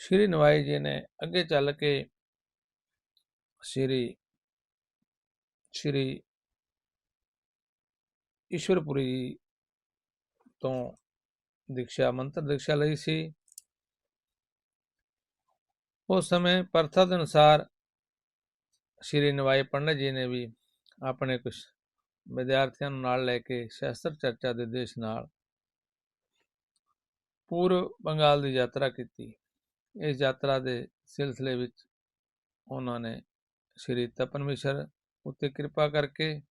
ਸ਼੍ਰੀ ਨਵਾਈ ਜੀ ਨੇ ਅੱਗੇ ਚੱਲ ਕੇ ਸ਼੍ਰੀ ਸ਼੍ਰੀ ਈਸ਼ਵਰਪੁਰੀ ਤੋਂ ਦੀਕਸ਼ਾ, ਮੰਤਰ ਦੀਕਸ਼ਾ ਲਈ ਸੀ। ਉਸ ਸਮੇਂ ਪ੍ਰਥਾ ਦੇ ਅਨੁਸਾਰ ਸ਼੍ਰੀ ਨਵਾਈ ਪੰਡਤ ਜੀ ਨੇ ਵੀ ਆਪਣੇ ਕੁਝ ਵਿਦਿਆਰਥੀਆਂ ਨੂੰ ਨਾਲ ਲੈ ਕੇ ਸ਼ਾਸਤਰ ਚਰਚਾ ਦੇ ਦੇਸ਼ ਨਾਲ ਪੂਰਬ ਬੰਗਾਲ ਦੀ ਯਾਤਰਾ ਕੀਤੀ। ਇਸ ਯਾਤਰਾ ਦੇ ਸਿਲਸਿਲੇ ਵਿੱਚ ਉਹਨਾਂ ਨੇ ਸ਼੍ਰੀ ਤਪਨ ਮਿਸ਼ਰ ਉੱਤੇ ਕਿਰਪਾ ਕਰਕੇ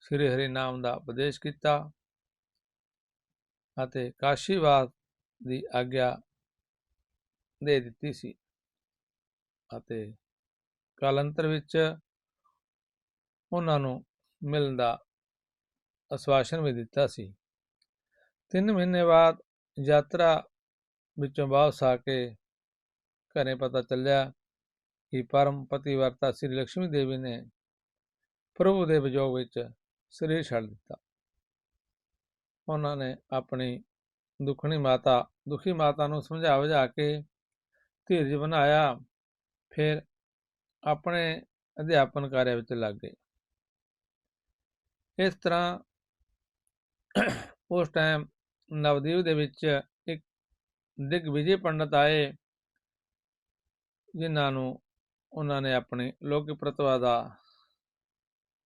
ਸ਼੍ਰੀ ਹਰੀ ਨਾਮ ਦਾ ਉਪਦੇਸ਼ ਕੀਤਾ ਅਤੇ ਕਾਸ਼ੀਵਾਦ ਦੀ ਆਗਿਆ ਦੇ ਦਿੱਤੀ ਸੀ ਅਤੇ ਕਾਲਾਂਤਰ ਵਿੱਚ ਉਹਨਾਂ ਨੂੰ ਮਿਲਣ ਦਾ ਅਸਵਾਸ਼ਨ ਵੀ ਦਿੱਤਾ ਸੀ। ਤਿੰਨ ਮਹੀਨੇ ਬਾਅਦ ਯਾਤਰਾ ਵਿੱਚੋਂ ਵਾਪਸ ਆ ਕੇ ਘਰੇ ਪਤਾ ਚੱਲਿਆ ਕਿ ਪਰਮ ਪਤੀਵਰਤਾ ਸ੍ਰੀ ਲక్ష్ਮੀ ਦੇਵੀ ਨੇ ਪ੍ਰਭੂ ਦੇ ਵਿਜੋਗ ਵਿੱਚ ਸਰੀਰ ਛੱਡ ਦਿੱਤਾ। ਉਹਨਾਂ ਨੇ ਆਪਣੀ ਦੁਖਣੀ ਮਾਤਾ, ਦੁਖੀ ਮਾਤਾ ਨੂੰ ਸਮਝਾ ਵਜਾ ਕੇ ਧੀਰਜ ਬਣਾਇਆ, ਫਿਰ ਆਪਣੇ ਅਧਿਆਪਨ ਕਾਰਜ ਵਿੱਚ ਲੱਗ ਗਏ। ਇਸ ਤਰ੍ਹਾਂ ਉਸ ਟਾਈਮ ਨਵਦੀਪ ਦੇ ਵਿੱਚ ਦਿਗਵਿਜੇ ਪੰਡਤ ਆਏ, ਜਿਨ੍ਹਾਂ ਨੂੰ ਉਹਨਾਂ ਨੇ ਆਪਣੀ ਲੋਕ ਪ੍ਰਤਿਭਾ ਦਾ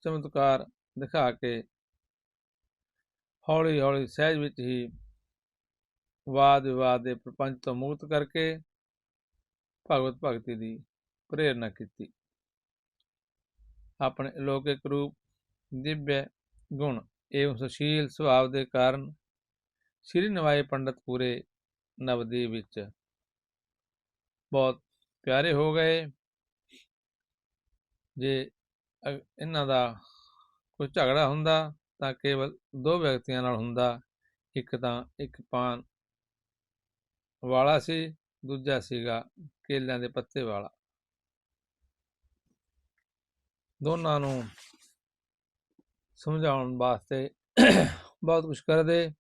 ਚਮਤਕਾਰ ਦਿਖਾ ਕੇ ਹੌਲੀ ਹੌਲੀ ਸਹਿਜ ਵਿੱਚ ਹੀ ਵਾਦ ਵਿਵਾਦ ਦੇ ਪ੍ਰਪੰਚ ਤੋਂ ਮੁਕਤ ਕਰਕੇ ਭਗਵਤ ਭਗਤੀ ਦੀ ਪ੍ਰੇਰਣਾ ਕੀਤੀ। ਆਪਣੇ ਲੌਕਿਕ ਰੂਪ, ਦਿਵਯ ਗੁਣ, ਏਵੰ ਸੁਸ਼ੀਲ ਸੁਭਾਵ ਦੇ ਕਾਰਨ ਸ੍ਰੀ ਨਵਾਏ ਪੰਡਤ ਪੂਰੇ ਨਵਦੀਪ ਵਿੱਚ। ਬਹੁਤ ਪਿਆਰੇ ਹੋ ਗਏ। ਜੇ ਇਹਨਾਂ ਦਾ ਕੋਈ ਝਗੜਾ ਹੁੰਦਾ ਤਾਂ ਕੇਵਲ ਦੋ ਵਿਅਕਤੀਆਂ ਨਾਲ ਹੁੰਦਾ। ਇੱਕ ਤਾਂ ਇੱਕ ਪਾਨ ਵਾਲਾ ਸੀ, ਦੂਜਾ ਸੀਗਾ ਕੇਲਿਆਂ ਦੇ ਪੱਤੇ ਵਾਲਾ। ਦੋਨਾਂ ਨੂੰ ਸਮਝਾਉਣ ਵਾਸਤੇ ਬਹੁਤ ਕੁਝ ਕਰਦੇ।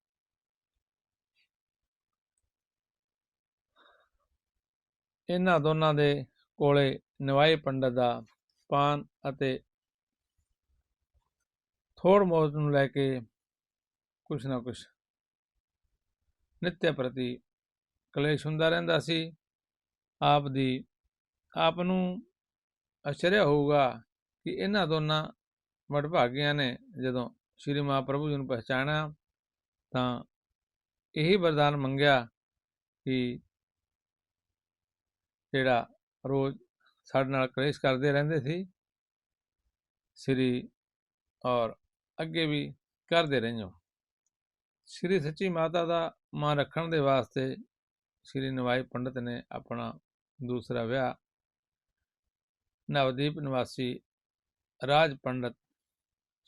ਇਹਨਾਂ ਦੋਨਾਂ ਦੇ ਕੋਲੇ ਨਿਵਾਈ ਪੰਡਤ ਦਾ ਪਾਨ ਅਤੇ ਥੋੜ ਮੌਤ ਨੂੰ ਲੈ ਕੇ ਕੁਛ ਨਾ ਕੁਛ ਨਿੱਤਿਆ ਪ੍ਰਤੀ ਕਲੇਸ਼ ਹੁੰਦਾ ਰਹਿੰਦਾ ਸੀ। ਆਪ ਦੀ, ਆਪ ਨੂੰ ਅਚਰਿਆ ਹੋਊਗਾ ਕਿ ਇਹਨਾਂ ਦੋਨਾਂ ਵਡਭਾਗਿਆਂ ਨੇ ਜਦੋਂ ਸ਼੍ਰੀ ਮਹਾਪ੍ਰਭੂ ਜੀ ਨੂੰ ਪਛਾਣਿਆ ਤਾਂ ਇਹੀ ਵਰਦਾਨ ਮੰਗਿਆ ਕਿ ਜਿਹੜਾ ਰੋਜ਼ ਸਾਡੇ ਨਾਲ ਕਲੇਸ਼ ਕਰਦੇ ਰਹਿੰਦੇ ਸੀ, ਸ੍ਰੀ ਔਰ ਅੱਗੇ ਵੀ ਕਰਦੇ ਰਹਿਓ ਸ੍ਰੀ ਸੱਚੀ ਮਾਤਾ ਦਾ ਮਾਂ ਰੱਖਣ ਦੇ ਵਾਸਤੇ ਸ੍ਰੀ ਨਵਾਈ ਪੰਡਤ ਨੇ ਆਪਣਾ ਦੂਸਰਾ ਵਿਆਹ ਨਵਦੀਪ ਨਿਵਾਸੀ ਰਾਜ ਪੰਡਤ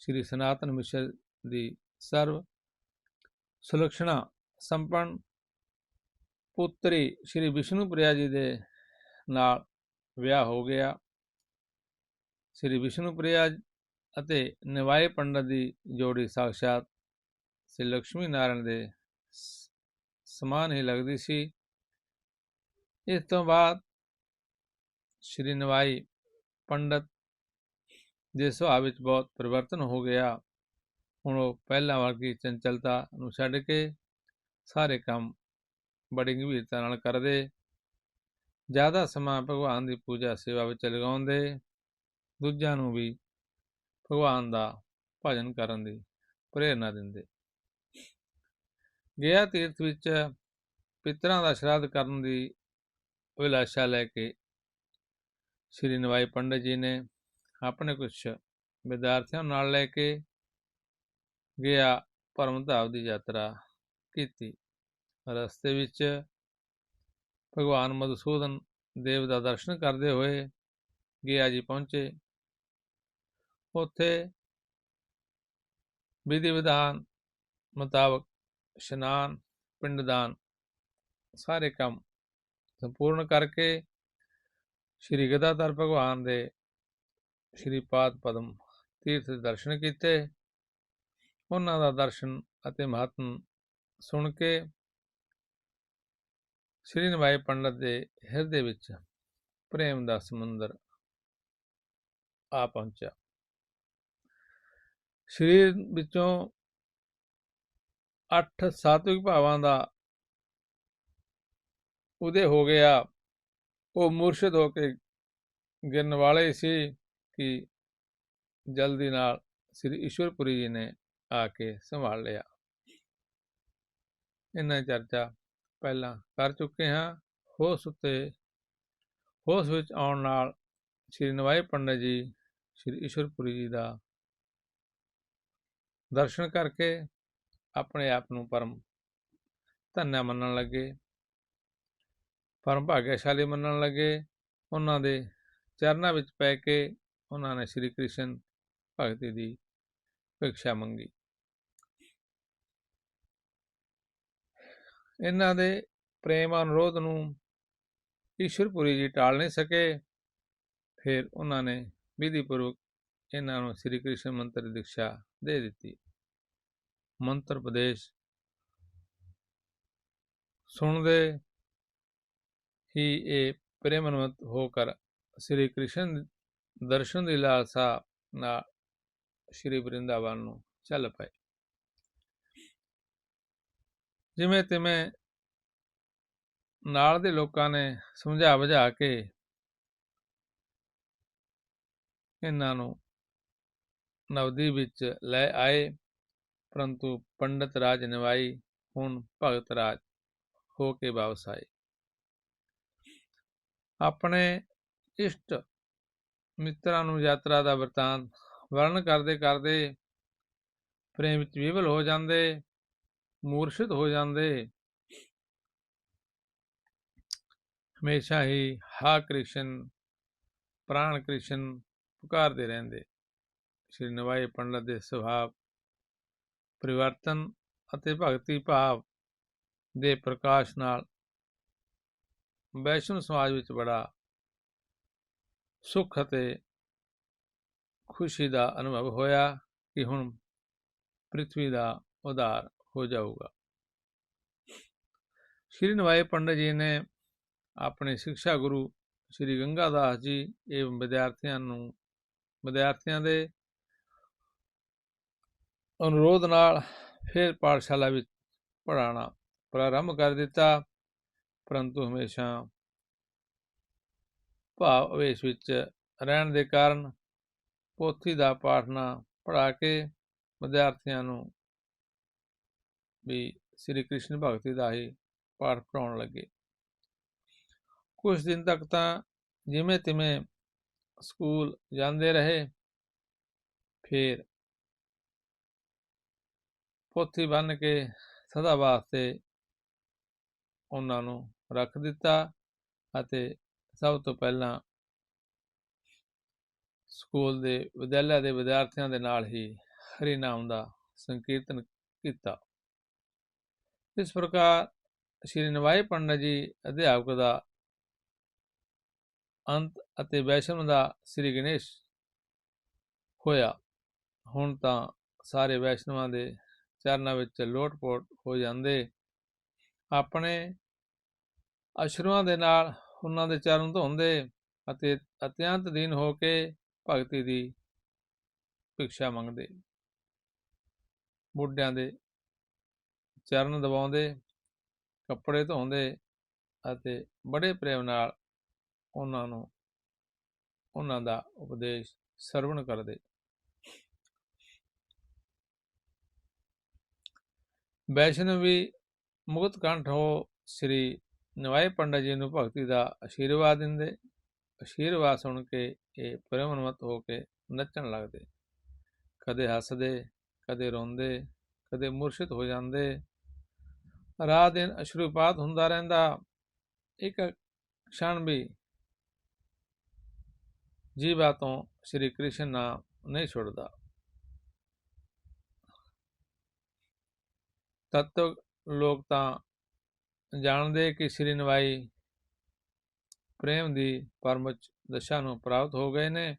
ਸ੍ਰੀ ਸਨਾਤਨ ਮਿਸ਼ਰ ਦੀ ਸਰਵ ਸੁਲਕਸ਼ਣਾ ਸੰਪਨ ਪੁੱਤਰੀ ਸ੍ਰੀ ਵਿਸ਼ਨੂੰ ਪ੍ਰਿਆ ਜੀ ਦੇ ਨਾਲ ਵਿਆਹ ਹੋ ਗਿਆ। ਸ੍ਰੀ ਵਿਸ਼ਨੂੰ ਪ੍ਰਿਆ ਅਤੇ ਨਿਵਾਏ ਪੰਡਤ ਦੀ ਜੋੜੀ ਸਾਖਸ਼ਾਤ ਸ੍ਰੀ ਲక్ష్ਮੀ ਨਾਰਾਇਣ ਦੇ ਸਮਾਨ ਹੀ ਲੱਗਦੀ ਸੀ। ਇਸ ਤੋਂ ਬਾਅਦ ਸ੍ਰੀ ਨਵਾਈ ਪੰਡਤ ਦੇ ਸੁਭਾਅ ਵਿੱਚ ਬਹੁਤ ਪਰਿਵਰਤਨ ਹੋ ਗਿਆ। ਹੁਣ ਉਹ ਪਹਿਲਾਂ ਵਰਗੀ ਚੰਚਲਤਾ ਨੂੰ ਛੱਡ ਕੇ ਸਾਰੇ ਕੰਮ ਬੜੀ ਗੰਭੀਰਤਾ ਨਾਲ ਕਰਦੇ। ਜ਼ਿਆਦਾ ਸਮਾਂ ਭਗਵਾਨ ਦੀ ਪੂਜਾ ਸੇਵਾ ਵਿੱਚ ਲਗਾਉਂਦੇ, ਦੂਜਿਆਂ ਨੂੰ ਵੀ ਭਗਵਾਨ ਦਾ ਭਜਨ ਕਰਨ ਦੀ ਪ੍ਰੇਰਣਾ ਦਿੰਦੇ। ਗਿਆ ਤੀਰਥ ਵਿੱਚ ਪਿਤਰਾਂ ਦਾ ਸ਼ਰਾਧ ਕਰਨ ਦੀ ਵਿਲਾਸ਼ਾ ਲੈ ਕੇ ਸ੍ਰੀ ਨਵਾਈ ਪੰਡਤ ਜੀ ਨੇ ਆਪਣੇ ਕੁਝ ਵਿਦਿਆਰਥੀਆਂ ਨਾਲ ਲੈ ਕੇ ਗਿਆ ਪਰਮਧਾਵ ਦੀ ਯਾਤਰਾ ਕੀਤੀ। ਰਸਤੇ ਵਿੱਚ ਭਗਵਾਨ ਮਧੂਸੂਦਨ ਦੇਵ ਦਾ ਦਰਸ਼ਨ ਕਰਦੇ ਹੋਏ ਗਿਆ ਜੀ ਪਹੁੰਚੇ। ਉੱਥੇ ਵਿਧੀ ਵਿਧਾਨ ਮੁਤਾਬਕ ਇਸ਼ਨਾਨ ਪਿੰਡਦਾਨ ਸਾਰੇ ਕੰਮ ਸੰਪੂਰਨ ਕਰਕੇ ਸ਼੍ਰੀ ਗਦਾਧਰ ਭਗਵਾਨ ਦੇ ਸ਼੍ਰੀ ਪਾਦ ਪਦਮ ਤੀਰਥ ਦਰਸ਼ਨ ਕੀਤੇ। ਉਹਨਾਂ ਦਾ ਦਰਸ਼ਨ ਅਤੇ ਮਹਤਮ ਸੁਣ ਕੇ ਸ੍ਰੀ ਨਵਾਈ ਪੰਡਤ ਦੇ ਹਿਰਦੇ ਵਿੱਚ ਪ੍ਰੇਮ ਦਾ ਸਮੁੰਦਰ ਆ ਪਹੁੰਚਿਆ। ਸਰੀਰ ਵਿੱਚੋਂ ਅੱਠ ਸਾਤਵਿਕ ਭਾਵਾਂ ਦਾ ਉਦੇ ਹੋ ਗਿਆ। ਉਹ ਮੁਰਸ਼ਿਦ ਹੋ ਕੇ ਗਿਰਨ ਵਾਲੇ ਸੀ ਕਿ ਜਲਦੀ ਨਾਲ ਸ੍ਰੀ ਈਸ਼ਵਰਪੁਰੀ ਜੀ ਨੇ ਆ ਕੇ ਸੰਭਾਲ ਲਿਆ। ਇਹਨਾਂ ਚਰਚਾ ਪਹਿਲਾਂ ਕਰ ਚੁੱਕੇ ਹਾਂ। ਹੋਸ ਉੱਤੇ, ਹੋਸ ਵਿੱਚ ਆਉਣ ਨਾਲ ਸ੍ਰੀ ਨਵਾਈ ਪੰਡਤ ਜੀ, ਸ੍ਰੀ ਈਸ਼ਵਰਪੁਰੀ ਜੀ ਦਾ ਦਰਸ਼ਨ ਕਰਕੇ ਆਪਣੇ ਆਪ ਨੂੰ ਪਰਮ ਧੰਨਿਆ ਮੰਨਣ ਲੱਗੇ। ਪਰਮ ਭਾਗਿਆਸ਼ਾਲੀ ਮੰਨਣ ਲੱਗੇ। ਉਹਨਾਂ ਦੇ ਚਰਨਾਂ ਵਿੱਚ ਪੈ ਕੇ ਉਹਨਾਂ ਨੇ ਸ੍ਰੀ ਕ੍ਰਿਸ਼ਨ ਭਗਤੀ ਦੀ ਭਿਕਸ਼ਾ ਮੰਗੀ। ਇਹਨਾਂ ਦੇ ਪ੍ਰੇਮ ਅਨੁਰੋਧ ਨੂੰ ਈਸ਼ਵਰਪੁਰੀ ਜੀ ਟਾਲ ਨਹੀਂ ਸਕੇ। ਫਿਰ ਉਹਨਾਂ ਨੇ ਵਿਧੀ ਪੂਰਵਕ ਇਹਨਾਂ ਨੂੰ ਸ੍ਰੀ ਕ੍ਰਿਸ਼ਨ ਮੰਤਰ ਦੀ ਦੀਕਸ਼ਾ ਦੇ ਦਿੱਤੀ। ਮੰਤਰ ਉਪਦੇਸ਼ ਸੁਣਦੇ ਹੀ ਇਹ ਪ੍ਰੇਮਨਵਤ ਹੋ ਕਰ ਸ੍ਰੀ ਕ੍ਰਿਸ਼ਨ ਦਰਸ਼ਨ ਦੀ ਲਾਲਸਾ ਨਾਲ ਸ੍ਰੀ ਬ੍ਰਿੰਦਾਵਨ ਨੂੰ ਚੱਲ ਪਏ। ਜਿਵੇਂ ਤਿਵੇਂ ਨਾਲ ਦੇ ਲੋਕਾਂ ਨੇ ਸਮਝਾ ਬੁਝਾ ਕੇ ਇਹਨਾਂ ਨੂੰ ਨਵਦੀ ਵਿੱਚ ਲੈ ਆਏ, ਪਰੰਤੂ ਪੰਡਤ ਰਾਜ ਨਿਵਾਈ, ਹੁਣ ਭਗਤ ਰਾਜ ਹੋ ਕੇ ਵਾਪਸ ਆਏ। ਆਪਣੇ ਇਸ਼ਟ ਮਿੱਤਰਾਂ ਨੂੰ ਯਾਤਰਾ ਦਾ ਵਰਤਾਂਤ ਵਰਣਨ ਕਰਦੇ ਕਰਦੇ ਪ੍ਰੇਮ ਵਿੱਚ ਵਿਵਲ ਹੋ ਜਾਂਦੇ ਮੂਰਛਿਤ ਹੋ ਜਾਂਦੇ। ਹਮੇਸ਼ਾ ਹੀ ਹਾ ਕ੍ਰਿਸ਼ਨ, ਪ੍ਰਾਣ ਕ੍ਰਿਸ਼ਨ ਪੁਕਾਰਦੇ ਰਹਿੰਦੇ। ਸ਼੍ਰੀ ਨਵਾਈ ਪੰਡਤ ਦੇ ਸੁਭਾਅ, ਪਰਿਵਰਤਨ ਅਤੇ ਭਗਤੀ ਭਾਵ ਦੇ ਪ੍ਰਕਾਸ਼ ਨਾਲ ਵੈਸ਼ਨਵ ਸਮਾਜ ਵਿੱਚ ਬੜਾ ਸੁੱਖ ਅਤੇ ਖੁਸ਼ੀ ਦਾ ਅਨੁਭਵ ਹੋਇਆ ਕਿ ਹੁਣ ਪ੍ਰithvi ਦਾ ਉਧਾਰ ਹੋ ਜਾਊਗਾ ਸ਼੍ਰੀ ਨਵਾਏ ਪੰਡਤ ਜੀ ਨੇ ਆਪਣੇ ਸਿੱਖਿਆ ਗੁਰੂ ਸ਼੍ਰੀ ਗੰਗਾਦਾਸ ਜੀ ਏਵੰ ਵਿਦਿਆਰਥੀਆਂ ਨੂੰ ਵਿਦਿਆਰਥੀਆਂ ਦੇ ਅਨੁਰੋਧ ਨਾਲ ਫਿਰ ਪਾਠਸ਼ਾਲਾ ਵਿੱਚ ਪੜਾਉਣਾ ਪ੍ਰਾਰੰਭ ਕਰ ਦਿੱਤਾ ਪਰੰਤੂ ਹਮੇਸ਼ਾ ਭਾਵ ਅਵੇਸ਼ ਵਿੱਚ ਰਹਿਣ ਦੇ ਕਾਰਨ ਪੋਥੀ ਦਾ ਪਾਠ ਨਾ ਪੜਾ ਕੇ ਵਿਦਿਆਰਥੀਆਂ ਨੂੰ ਵੀ ਸ੍ਰੀ ਕ੍ਰਿਸ਼ਨ ਭਗਤੀ ਦਾ ਹੀ ਪਾਠ ਪੜਾਉਣ ਲੱਗੇ। ਕੁਝ ਦਿਨ ਤੱਕ ਤਾਂ ਜਿਵੇਂ ਤਿਵੇਂ ਸਕੂਲ ਜਾਂਦੇ ਰਹੇ, ਫਿਰ ਪੋਥੀ ਬੰਨ ਕੇ ਸਦਾ ਵਾਸਤੇ ਉਹਨਾਂ ਨੂੰ ਰੱਖ ਦਿੱਤਾ ਅਤੇ ਸਭ ਤੋਂ ਪਹਿਲਾਂ ਸਕੂਲ ਦੇ ਵਿਦਿਆਲਿਆ ਦੇ ਵਿਦਿਆਰਥੀਆਂ ਦੇ ਨਾਲ ਹੀ ਹਰੀ ਨਾਮ ਦਾ ਸੰਕੀਰਤਨ ਕੀਤਾ। ਇਸ ਪ੍ਰਕਾਰ ਸ਼੍ਰੀ ਨਵਾਈ ਪੰਡਤ ਜੀ ਅਧਿਆਪਕ ਦਾ ਅੰਤ ਅਤੇ ਵੈਸ਼ਨਵ ਦਾ ਸ੍ਰੀ ਗਣੇਸ਼ ਹੋਇਆ। ਹੁਣ ਤਾਂ ਸਾਰੇ ਵੈਸ਼ਨਵਾਂ ਦੇ ਚਰਨਾਂ ਵਿੱਚ ਲੋਟਪੋਟ ਹੋ ਜਾਂਦੇ। ਆਪਣੇ ਅਸ਼ਰੂਆਂ ਦੇ ਨਾਲ ਉਹਨਾਂ ਦੇ ਚਰਨ ਧੋਂਦੇ ਅਤੇ ਅਤਿਅੰਤ ਦੀਨ ਹੋ ਕੇ ਭਗਤੀ ਦੀ ਭਿਕਸ਼ਾ ਮੰਗਦੇ। ਬੁੱਢਿਆਂ ਦੇ ਚਰਨ ਦਬਾਉਂਦੇ, ਕੱਪੜੇ ਧੋਂਦੇ ਅਤੇ ਬੜੇ ਪ੍ਰੇਮ ਨਾਲ ਉਹਨਾਂ ਨੂੰ, ਉਹਨਾਂ ਦਾ ਉਪਦੇਸ਼ ਸਰਵਣ ਕਰਦੇ। ਵੈਸ਼ਨਵੀ ਮੁਕਤ ਕੰਠ ਹੋ ਸ੍ਰੀ ਨਵਾਏ ਪੰਡਤ ਜੀ ਨੂੰ ਭਗਤੀ ਦਾ ਆਸ਼ੀਰਵਾਦ ਦਿੰਦੇ। ਆਸ਼ੀਰਵਾਦ ਸੁਣ ਕੇ ਇਹ ਪ੍ਰੇਮਨਵਤ ਹੋ ਕੇ ਨੱਚਣ ਲੱਗਦੇ। ਕਦੇ ਹੱਸਦੇ, ਕਦੇ ਰੋਂਦੇ, ਕਦੇ ਮੁਰਸ਼ਿਦ ਹੋ ਜਾਂਦੇ। ਰਾਤ ਦਿਨ ਅਸ਼ਰੂਪਾਤ ਹੁੰਦਾ ਰਹਿੰਦਾ। ਇੱਕ ਕਸ਼ਣ ਵੀ ਜੀਵਾ ਤੋਂ ਸ੍ਰੀ ਕ੍ਰਿਸ਼ਨ ਨਾਮ ਨਹੀਂ ਛੁੱਟਦਾ। ਤਤਵ ਲੋਕ ਤਾਂ ਜਾਣਦੇ ਕਿ ਸ੍ਰੀ ਨਵਾਈ ਪ੍ਰੇਮ ਦੀ ਪਰਮਚ ਦਸ਼ਾ ਨੂੰ ਪ੍ਰਾਪਤ ਹੋ ਗਏ ਨੇ,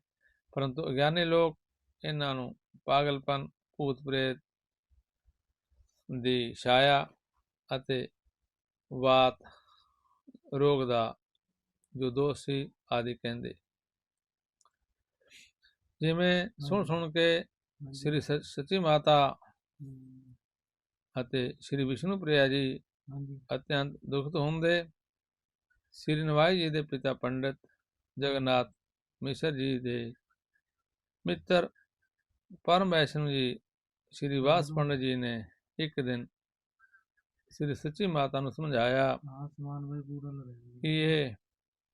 ਪਰੰਤੂ ਅਗਿਆਨੀ ਲੋਕ ਇਹਨਾਂ ਨੂੰ ਪਾਗਲਪਨ ਭੂਤ ਪ੍ਰੇਤ ਦੀ ਛਾਇਆ ਅਤੇ ਵਾਤ ਰੋਗ ਦਾ ਜੋ ਦੋਸ਼ ਸੀ ਆਦਿ ਕਹਿੰਦੇ। ਜਿਵੇਂ ਸੁਣ ਸੁਣ ਕੇ ਸ੍ਰੀ ਸੱਚੀ ਮਾਤਾ ਅਤੇ ਸ੍ਰੀ ਵਿਸ਼ਨੂੰ ਪ੍ਰਿਆ ਜੀ ਅਤਿਅੰਤ ਦੁਖਤ ਹੁੰਦੇ। ਸ੍ਰੀ ਨਵਾਈ ਜੀ ਦੇ ਪਿਤਾ ਪੰਡਿਤ ਜਗਨਨਾਥ ਮਿਸ਼ਰ ਜੀ ਦੇ ਮਿੱਤਰ ਪਰਮ ਵੈਸ਼ਨੂ ਜੀ ਸ੍ਰੀ ਵਾਸ ਪੰਡਿਤ ਜੀ ਨੇ ਇੱਕ ਦਿਨ ਸ੍ਰੀ ਸੱਚੀ ਮਾਤਾ ਨੂੰ ਸਮਝਾਇਆ ਕਿ ਇਹ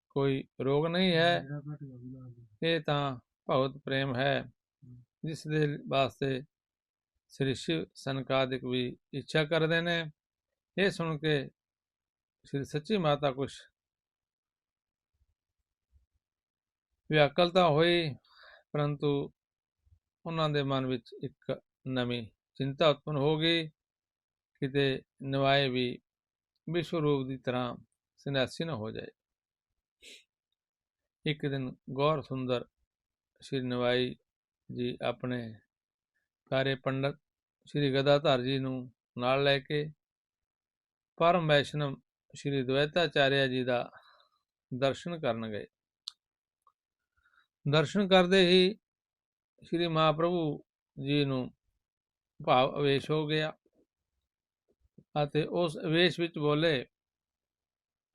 ਕੋਈ ਰੋਗ ਨਹੀਂ ਹੈ। ਇਹ ਤਾਂ ਭਗਵਤ ਪ੍ਰੇਮ ਹੈ। ਜਿਸ ਦੇ ਵਾਸਤੇ ਸ੍ਰੀ ਸ਼ਿਵ ਸੰਕਾਦਿਕ ਵੀ ਇੱਛਾ ਕਰਦੇ ਨੇ। ਇਹ ਸੁਣ ਕੇ ਸ੍ਰੀ ਸੱਚੀ ਮਾਤਾ ਕੁਛ ਵਿਆਕਲਤਾ ਹੋਈ ਪਰੰਤੂ ਉਹਨਾਂ ਦੇ ਮਨ ਵਿੱਚ ਇੱਕ ਨਵੀਂ ਚਿੰਤਾ ਉਤਪਨ ਹੋ ਗਈ। ਕਿਤੇ ਨਵਾਏ ਵੀ ਵਿਸ਼ਵ ਰੂਪ ਦੀ ਤਰ੍ਹਾਂ ਸੰਨਿਆਸੀ ਨਾ ਹੋ ਜਾਏ। ਇੱਕ ਦਿਨ ਗੌਰ ਸੁੰਦਰ ਸ਼੍ਰੀ ਨਵਾਈ ਜੀ ਆਪਣੇ ਪਿਆਰੇ ਪੰਡਤ ਸ਼੍ਰੀ ਗਦਾਧਰ ਜੀ ਨੂੰ ਨਾਲ ਲੈ ਕੇ ਪਰਮ ਵੈਸ਼ਨਵ ਸ਼੍ਰੀ ਦਵੈਤਾਚਾਰਿਆ ਜੀ ਦਾ ਦਰਸ਼ਨ ਕਰਨ ਗਏ। ਦਰਸ਼ਨ ਕਰਦੇ ਹੀ ਸ਼੍ਰੀ ਮਹਾਪ੍ਰਭੂ ਜੀ ਨੂੰ ਭਾਵ ਅਵੇਸ਼ ਹੋ ਗਿਆ। ਅਤੇ ਉਸ ਅਵੇਸ਼ ਵਿੱਚ ਬੋਲੇ,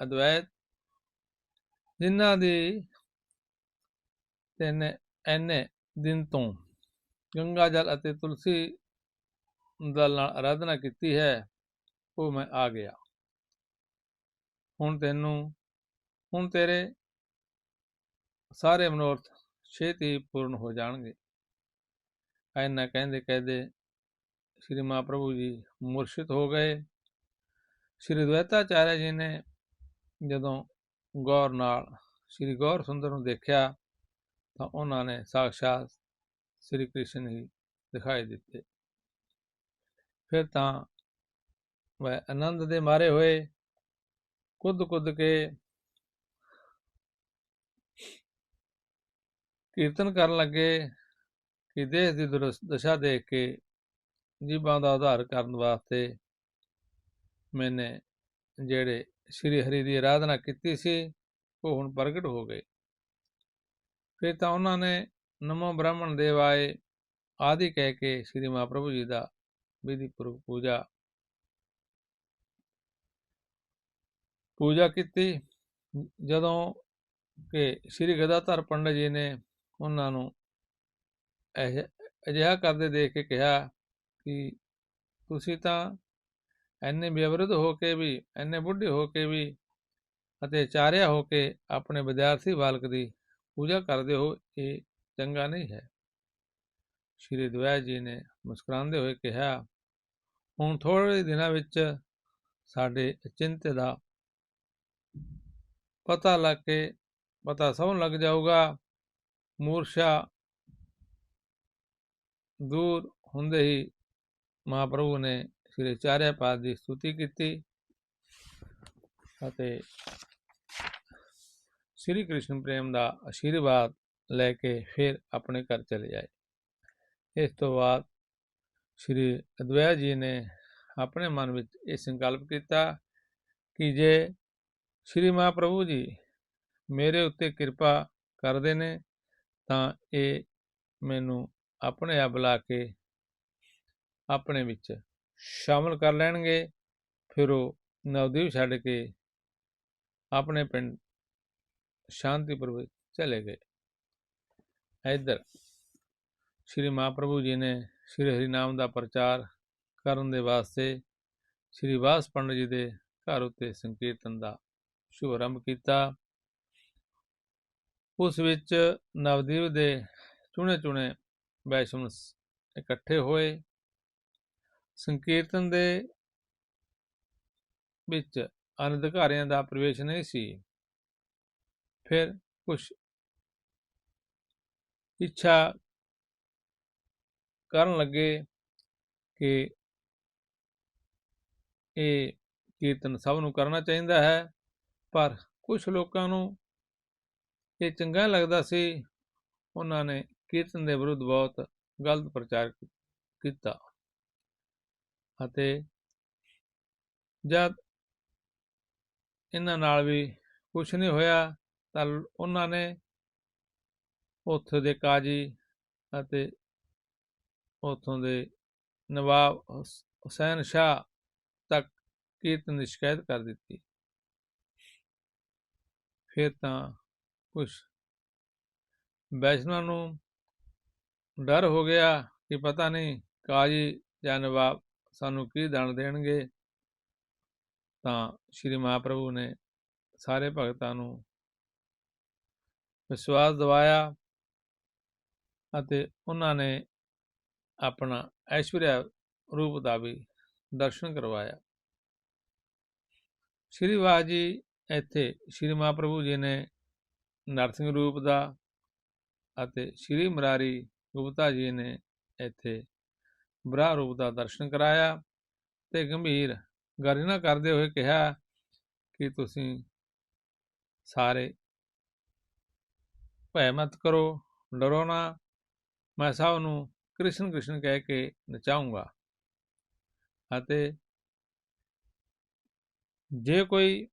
ਅਦਵੈਤ ਜਿਨ੍ਹਾਂ ਦੀ ਤੈਨੇ, ਐਨੇ ਦਿਨ ਤੋਂ ਗੰਗਾ ਜਲ ਅਤੇ ਤੁਲਸੀ ਦਲ ਨਾਲ ਆਰਾਧਨਾ ਕੀਤੀ ਹੈ, ਉਹ ਮੈਂ ਆ ਗਿਆ। ਹੁਣ ਤੈਨੂੰ, ਹੁਣ ਤੇਰੇ ਸਾਰੇ ਮਨੋਰਥ ਛੇਤੀ ਪੂਰਨ ਹੋ ਜਾਣਗੇ। ਐਨਾ ਕਹਿੰਦੇ ਕਹਿੰਦੇ ਸ਼੍ਰੀ ਮਹਾਪ੍ਰਭੂ ਜੀ ਮੁਰਸ਼ਿਦ ਹੋ ਗਏ ਸ਼੍ਰੀ ਦਵੈਤਾਚਾਰਿਆ ਜੀ ਨੇ ਜਦੋਂ ਗੌਰ ਨਾਲ ਸ਼੍ਰੀ ਗੌਰ ਸੁੰਦਰ ਨੂੰ ਦੇਖਿਆ ਤਾਂ ਉਹਨਾਂ ਨੇ ਸਾਖਸ਼ਾਤ ਸ੍ਰੀ ਕ੍ਰਿਸ਼ਨ ਹੀ ਦਿਖਾਈ ਦਿੱਤੇ ਫਿਰ ਤਾਂ ਵਹ ਆਨੰਦ ਦੇ ਮਾਰੇ ਹੋਏ ਕੁੱਦ ਕੁੱਦ ਕੇ ਕੀਰਤਨ ਕਰਨ ਲੱਗੇ ਕਿ ਦੇਸ਼ ਦੀ ਦੁਰਸ- ਦਸ਼ਾ ਦੇਖ ਕੇ ਜੀਵਾਂ ਦਾ ਉਧਾਰ ਕਰਨ ਵਾਸਤੇ ਮੈਨੇ ਜਿਹੜੇ ਸ੍ਰੀ ਹਰੀ ਦੀ ਆਰਾਧਨਾ ਕੀਤੀ ਸੀ, ਉਹ ਹੁਣ ਪ੍ਰਗਟ ਹੋ ਗਏ। ਫਿਰ ਤਾਂ ਉਹਨਾਂ ਨੇ ਨਮੋ ਬ੍ਰਾਹਮਣ ਦੇਵਾਏ ਆਦਿ ਕਹਿ ਕੇ ਸ੍ਰੀ ਮਹਾਪ੍ਰਭੂ ਜੀ ਦਾ ਵਿਧੀ ਪੂਰਵਕ ਪੂਜਾ ਪੂਜਾ ਕੀਤੀ। ਜਦੋਂ ਕਿ ਸ੍ਰੀ ਗਦਾਧਰ ਪੰਡਤ ਜੀ ਨੇ ਉਹਨਾਂ ਨੂੰ ਇਹ ਅਜਿਹਾ ਕਰਦੇ ਦੇਖ ਕੇ ਕਿਹਾ ਕਿ ਤੁਸੀਂ ਤਾਂ ਐਨੇ ਬੇਵਰਦ ਹੋ ਕੇ ਵੀ ਐਨੇ ਬੁੱਢੇ ਹੋ ਕੇ ਵੀ ਅਤੇ ਚਾਰਿਆ ਹੋ ਕੇ ਆਪਣੇ ਵਿਦਿਆਰਥੀ ਬਾਲਕ ਦੀ ਪੂਜਾ ਕਰਦੇ ਹੋ, ਇਹ ਚੰਗਾ ਨਹੀਂ ਹੈ। ਸ਼੍ਰੀ ਦਵੈਤ ਜੀ ਨੇ ਮੁਸਕਰਾਉਂਦੇ ਹੋਏ ਕਿਹਾ, ਹੁਣ ਥੋੜੇ ਦਿਨਾਂ ਵਿੱਚ ਸਾਡੇ ਚਿੰਤੇ ਦਾ ਪਤਾ ਲੱਗ ਕੇ, ਪਤਾ ਸਭ ਲੱਗ ਜਾਊਗਾ। ਮੂਰਛਾ ਦੂਰ ਹੁੰਦੇ ਹੀ ਮਹਾਪ੍ਰਭੂ ਨੇ ਸ੍ਰੀ ਚਾਰਿਆ ਪਾਦ ਦੀ ਸਤੁਤੀ ਕੀਤੀ ਅਤੇ ਸ੍ਰੀ ਕ੍ਰਿਸ਼ਨ ਪ੍ਰੇਮ ਦਾ ਆਸ਼ੀਰਵਾਦ ਲੈ ਕੇ ਫਿਰ ਆਪਣੇ ਘਰ ਚਲੇ ਜਾਏ ਇਸ ਤੋਂ ਬਾਅਦ ਸ੍ਰੀ ਅਦਵੈਤ ਜੀ ਨੇ ਆਪਣੇ ਮਨ ਵਿੱਚ ਇਹ ਸੰਕਲਪ ਕੀਤਾ ਕਿ ਜੇ ਸ੍ਰੀ ਮਹਾਪ੍ਰਭੂ ਜੀ ਮੇਰੇ ਉੱਤੇ ਕਿਰਪਾ ਕਰਦੇ ਨੇ ਤਾਂ ਇਹ ਮੈਨੂੰ ਆਪਣੇ ਆਪ ਬੁਲਾ ਕੇ ਆਪਣੇ ਵਿੱਚ ਸ਼ਾਮਲ ਕਰ ਲੈਣਗੇ, ਫਿਰ ਉਹ ਨਵਦੀਪ ਛੱਡ ਕੇ ਆਪਣੇ ਪਿੰਡ ਸ਼ਾਂਤੀਪੁਰ ਵਿੱਚ ਚਲੇ ਗਏ। ਇੱਧਰ ਸ਼੍ਰੀ ਮਹਾਪ੍ਰਭੂ ਜੀ ਨੇ ਸ਼੍ਰੀ ਹਰੀ ਨਾਮ ਦਾ ਪ੍ਰਚਾਰ ਕਰਨ ਦੇ ਵਾਸਤੇ ਸ਼੍ਰੀ ਵਾਸ ਪੰਡਤ ਜੀ ਦੇ ਘਰ ਉੱਤੇ ਸੰਕੀਰਤਨ ਦਾ ਸ਼ੁਭਾਰੰਭ ਕੀਤਾ। ਉਸ ਵਿੱਚ ਨਵਦੀਪ ਦੇ ਚੁਣੇ ਚੁਣੇ ਵੈਸ਼ਨਵ ਇਕੱਠੇ ਹੋਏ। ਸੰਕੀਰਤਨ ਦੇ ਵਿੱਚ ਅਨਧਿਕਾਰੀਆਂ ਦਾ ਪ੍ਰਵੇਸ਼ ਨਹੀਂ ਸੀ। ਫਿਰ ਕੁਝ ਇੱਛਾ ਕਰਨ ਲੱਗੇ ਕਿ ਇਹ ਕੀਰਤਨ ਸਭ ਨੂੰ ਕਰਨਾ ਚਾਹੀਦਾ ਹੈ, ਪਰ ਕੁਝ ਲੋਕਾਂ ਨੂੰ ਇਹ ਚੰਗਾ ਲੱਗਦਾ ਸੀ। ਉਹਨਾਂ ਨੇ ਕੀਰਤਨ ਦੇ ਵਿਰੁੱਧ ਬਹੁਤ ਗਲਤ ਪ੍ਰਚਾਰ ਕੀਤਾ। ਅਤੇ ਜਦ ਇਹਨਾਂ ਨਾਲ ਵੀ ਕੁਝ ਨਹੀਂ ਹੋਇਆ, ਤਾਂ ਉਹਨਾਂ ਨੇ ਉੱਥੇ ਦੇ ਕਾਜੀ ਅਤੇ ਉੱਥੋਂ ਦੇ ਨਵਾਬ ਹੁਸੈਨ ਸ਼ਾਹ ਤੱਕ ਕੀਰਤਨ ਦੀ ਸ਼ਿਕਾਇਤ ਕਰ ਦਿੱਤੀ। ਫਿਰ ਤਾਂ ਕੁਝ ਵੈਸ਼ਨਵਾਂ ਨੂੰ ਡਰ ਹੋ ਗਿਆ ਕਿ ਪਤਾ ਨਹੀਂ ਕਾਜੀ ਜਾਂ ਨਵਾਬ ਸਾਨੂੰ ਕੀ ਦੰਡ ਦੇਣਗੇ? ਤਾਂ ਸ਼੍ਰੀ ਮਹਾਪ੍ਰਭੂ ਨੇ ਸਾਰੇ ਭਗਤਾਂ ਨੂੰ ਵਿਸ਼ਵਾਸ ਦਿਵਾਇਆ ਅਤੇ ਉਹਨਾਂ ਨੇ ਆਪਣਾ ਐਸ਼ਵਰਿਆ ਰੂਪ ਦਾ ਵੀ ਦਰਸ਼ਨ ਕਰਵਾਇਆ। ਸ਼੍ਰੀ ਵਾਹ ਜੀ ਇੱਥੇ ਸ਼੍ਰੀ ਮਹਾਪ੍ਰਭੂ ਜੀ ਨੇ ਨਰਸਿੰਘ ਰੂਪ ਦਾ ਅਤੇ ਸ਼੍ਰੀ ਮਰਾਰੀ ਗੁਪਤਾ ਜੀ ਨੇ ਇੱਥੇ ਬਰਾ ਰੂਪ ਦਾ ਦਰਸ਼ਨ ਕਰਾਇਆ ਤੇ ਗੰਭੀਰ ਗਰਜਨਾ ਕਰਦੇ ਹੋਏ ਕਿਹਾ ਕਿ ਤੁਸੀਂ ਸਾਰੇ ਭੈ ਮਤ ਕਰੋ, ਡਰੋ ਨਾ। ਮੈਂ ਸਭ ਨੂੰ ਕ੍ਰਿਸ਼ਨ ਕ੍ਰਿਸ਼ਨ ਕਹਿ ਕੇ ਨਚਾਉਂਗਾ। ਅਤੇ ਜੇ ਕੋਈ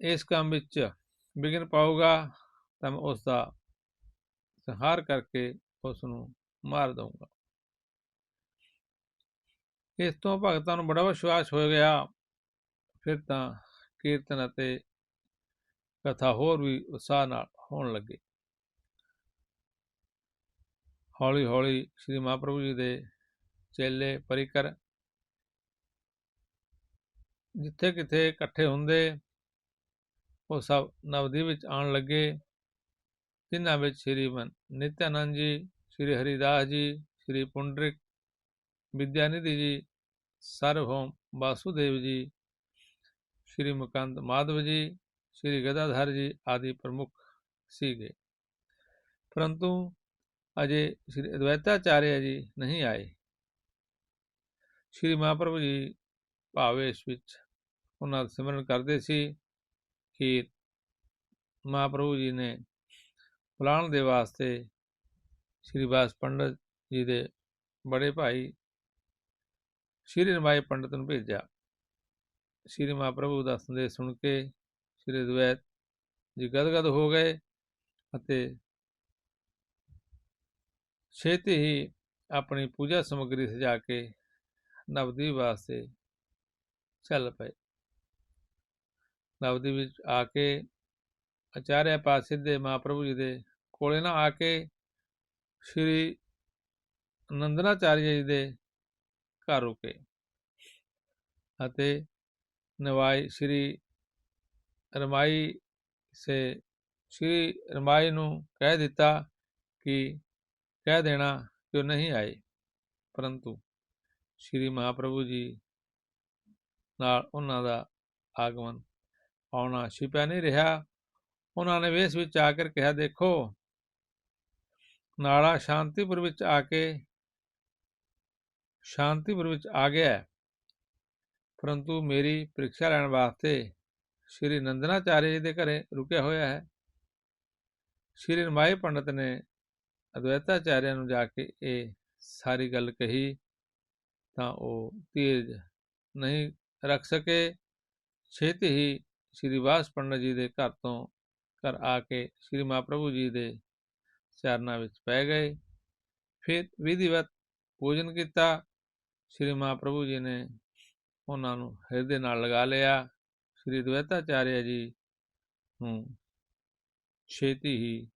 ਇਸ ਕੰਮ ਵਿੱਚ ਵਿਘਨ ਪਾਊਗਾ, ਤਾਂ ਮੈਂ ਉਸ ਦਾ ਸੰਹਾਰ ਕਰਕੇ ਉਸ ਨੂੰ ਮਾਰ ਦਊਂਗਾ। ਇਸ ਤੋਂ ਭਗਤਾਂ ਨੂੰ ਬੜਾ ਵਿਸ਼ਵਾਸ ਹੋ ਗਿਆ। ਫਿਰ ਤਾਂ ਕੀਰਤਨ ਅਤੇ ਕਥਾ ਹੋਰ ਵੀ ਉਤਸ਼ਾਹ ਨਾਲ ਹੋਣ ਲੱਗੇ। ਹੌਲੀ ਹੌਲੀ ਸ੍ਰੀ ਮਹਾਪ੍ਰਭੂ ਜੀ ਦੇ ਚੇਲੇ ਪਰਿਕਰ ਜਿੱਥੇ ਕਿਥੇ ਇਕੱਠੇ ਹੁੰਦੇ, ਉਹ ਸਭ ਨਵਦੀ ਵਿੱਚ ਆਉਣ ਲੱਗੇ। ਜਿਨ੍ਹਾਂ ਵਿੱਚ ਸ੍ਰੀ ਮਨ ਨਿਤਿਆਨੰਦ ਜੀ, ਸ੍ਰੀ ਹਰੀਦਾਸ ਜੀ, ਸ੍ਰੀ ਪੁੰਡਰਿਕ ਵਿਦਿਆਨਿਧੀ ਜੀ ਸਰਵਭੌਮ ਵਾਸੁਦੇਵ ਜੀ, ਸ੍ਰੀ ਮੁਕੰਦ ਮਾਧਵ ਜੀ, ਸ੍ਰੀ ਗਦਾਧਰ ਜੀ ਆਦਿ ਪ੍ਰਮੁੱਖ ਸੀਗੇ। ਪਰੰਤੂ ਅਜੇ ਸ੍ਰੀ ਅਦਵੈਤਾਚਾਰਿਆ ਜੀ ਨਹੀਂ ਆਏ। ਸ੍ਰੀ ਮਹਾਪ੍ਰਭੂ ਜੀ ਭਾਵੇਸ਼ ਵਿੱਚ ਉਹਨਾਂ ਦਾ ਸਿਮਰਨ ਕਰਦੇ ਸੀ ਕਿ ਮਹਾਪ੍ਰਭੂ ਜੀ ਨੇ ਬੁਲਾਉਣ ਦੇ ਵਾਸਤੇ ਸ੍ਰੀ ਬਾਸ ਪੰਡਤ ਜੀ ਦੇ ਬੜੇ ਭਾਈ ਸ਼੍ਰੀ ਰਮਾਈ ਪੰਡਤ ਨੂੰ ਭੇਜਿਆ। ਸ਼੍ਰੀ ਮਹਾਪ੍ਰਭੂ ਦਾ ਸੰਦੇਸ਼ ਸੁਣ ਕੇ ਸ਼੍ਰੀ ਦਵੈਤ ਜੀ ਗਦਗਦ ਹੋ ਗਏ ਅਤੇ ਛੇਤੀ ਹੀ ਆਪਣੀ ਪੂਜਾ ਸਮੱਗਰੀ ਸਜਾ ਕੇ ਨਵਦੀਪ ਵਾਸਤੇ ਚੱਲ ਪਏ। ਨਵਦੀਪ ਵਿੱਚ ਆ ਕੇ ਆਚਾਰਿਆ ਪਾਸੇ ਦੇ ਮਹਾਪ੍ਰਭੂ ਜੀ ਦੇ ਕੋਲੇ ਨਾ ਆ ਕੇ ਸ਼੍ਰੀ ਨੰਦਨਾਚਾਰਿਆ ਜੀ ਦੇ ਘਰ ਰੁਕੇ ਅਤੇ ਨਵਾਈ, ਸ਼੍ਰੀ ਰਮਾਈ ਸੇ, ਸ਼੍ਰੀ ਰਮਾਈ ਨੂੰ ਕਹਿ ਦਿੱਤਾ ਕਿ ਕਹਿ ਦੇਣਾ ਕਿ ਉਹ ਨਹੀਂ ਆਏ। ਪਰੰਤੂ ਸ਼੍ਰੀ ਮਹਾਪ੍ਰਭੂ ਜੀ ਨਾਲ ਉਹਨਾਂ ਦਾ ਆਗਮਨ ਆਉਣਾ ਛਿਪਿਆ ਨਹੀਂ ਰਿਹਾ। ਉਹਨਾਂ ਨੇ ਵੇਸ ਵਿੱਚ ਆ ਕੇ ਕਿਹਾ, ਦੇਖੋ, ਨਾਲਾ ਸ਼ਾਂਤੀਪੁਰ ਵਿੱਚ ਆ ਕੇ ਸ਼ਾਂਤੀਪੁਰ ਵਿੱਚ ਆ ਗਿਆ ਹੈ। ਪਰੰਤੂ ਮੇਰੀ ਪ੍ਰੀਖਿਆ ਲੈਣ ਵਾਸਤੇ ਸ਼੍ਰੀ ਨੰਦਨਾਚਾਰਿਆ ਜੀ ਦੇ ਘਰੇ ਰੁਕਿਆ ਹੋਇਆ ਹੈ। ਸ਼੍ਰੀ ਰਮਾਈ ਪੰਡਤ ਨੇ ਅਦਵੈਤਾਚਾਰਿਆ ਨੂੰ ਜਾ ਕੇ ਇਹ ਸਾਰੀ ਗੱਲ ਕਹੀ ਤਾਂ ਉਹ ਤੇਜ਼ ਨਹੀਂ ਰੱਖ ਸਕੇ। ਛੇਤੀ ਹੀ ਸ਼੍ਰੀ ਵਾਸ ਪੰਡਤ ਜੀ ਦੇ ਘਰ ਤੋਂ ਘਰ ਆ ਕੇ ਸ਼੍ਰੀ ਮਹਾਪ੍ਰਭੂ ਜੀ ਦੇ ਚਰਨਾਂ ਵਿੱਚ ਪੈ ਗਏ। ਫਿਰ ਵਿਧੀਵਤ ਪੂਜਨ ਕੀਤਾ। ਸ਼੍ਰੀ ਮਹਾਪ੍ਰਭੂ ਜੀ ਨੇ ਉਹਨਾਂ ਨੂੰ ਹਿਰਦੇ ਨਾਲ ਲਗਾ ਲਿਆ। ਸ਼੍ਰੀ ਦਵੈਤਾਚਾਰਿਆ ਜੀ ਨੂੰ ਛੇਤੀ ਹੀ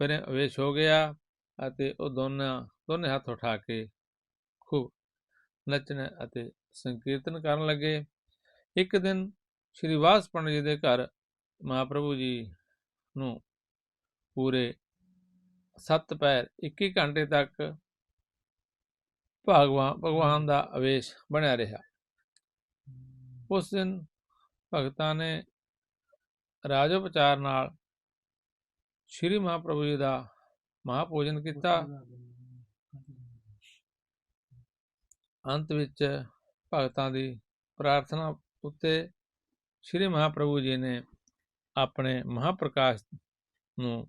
ਪਰੇ ਅਵੇਸ਼ ਹੋ ਗਿਆ ਅਤੇ ਉਹ ਦੋਨਾਂ, ਦੋਨੇ ਹੱਥ ਉਠਾ ਕੇ ਖੂਬ ਨੱਚਣ ਅਤੇ ਸੰਕੀਰਤਨ ਕਰਨ ਲੱਗੇ। ਇੱਕ ਦਿਨ ਸ਼੍ਰੀ ਵਾਸ ਪੰਡਤ ਜੀ ਦੇ ਘਰ ਮਹਾਪ੍ਰਭੂ ਜੀ ਨੂੰ ਪੂਰੇ ਸੱਤ ਪੈਰ 21 ਘੰਟੇ ਤੱਕ ਭਗਵਾਨ ਭਗਵਾਨ ਦਾ ਆਵੇਸ਼ ਬਣਿਆ ਰਿਹਾ। ਉਸ ਦਿਨ ਭਗਤਾਂ ਨੇ ਰਾਜੋਪਚਾਰ ਨਾਲ ਸ਼੍ਰੀ ਮਹਾਪ੍ਰਭੂ ਜੀ ਦਾ ਮਹਾਪੂਜਨ ਕੀਤਾ। ਅੰਤ ਵਿੱਚ ਭਗਤਾਂ ਦੀ ਪ੍ਰਾਰਥਨਾ ਉੱਤੇ ਸ਼੍ਰੀ ਮਹਾਪ੍ਰਭੂ ਜੀ ਨੇ ਆਪਣੇ ਮਹਾਪ੍ਰਕਾਸ਼ ਨੂੰ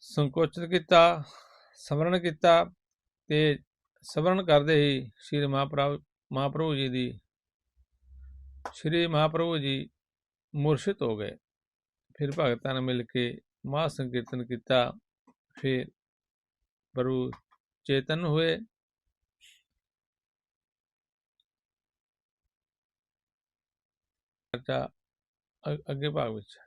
ਸੰਕੋਚਿਤ ਕੀਤਾ ਸਮਰਨ ਕੀਤਾ ਤੇ ਸਵਰਨ ਕਰਦੇ ਹੀ ਸ਼੍ਰੀ ਮਹਾਪ੍ਰਭੂ ਮਹਾਪ੍ਰਭੂ ਜੀ ਦੀ ਸ਼੍ਰੀ ਮਹਾਪ੍ਰਭੂ ਜੀ ਮੁਰਸ਼ਿਦ ਹੋ ਗਏ। ਫਿਰ ਭਗਤਾਂ ਨਾਲ ਮਿਲ ਕੇ ਮਹਾ ਸੰਕੀਰਤਨ ਕੀਤਾ। ਫਿਰ ਪ੍ਰਭੂ ਚੇਤਨ ਹੋਏ। ਚਰਚਾ ਅੱਗੇ ਭਾਗ ਵਿੱਚ।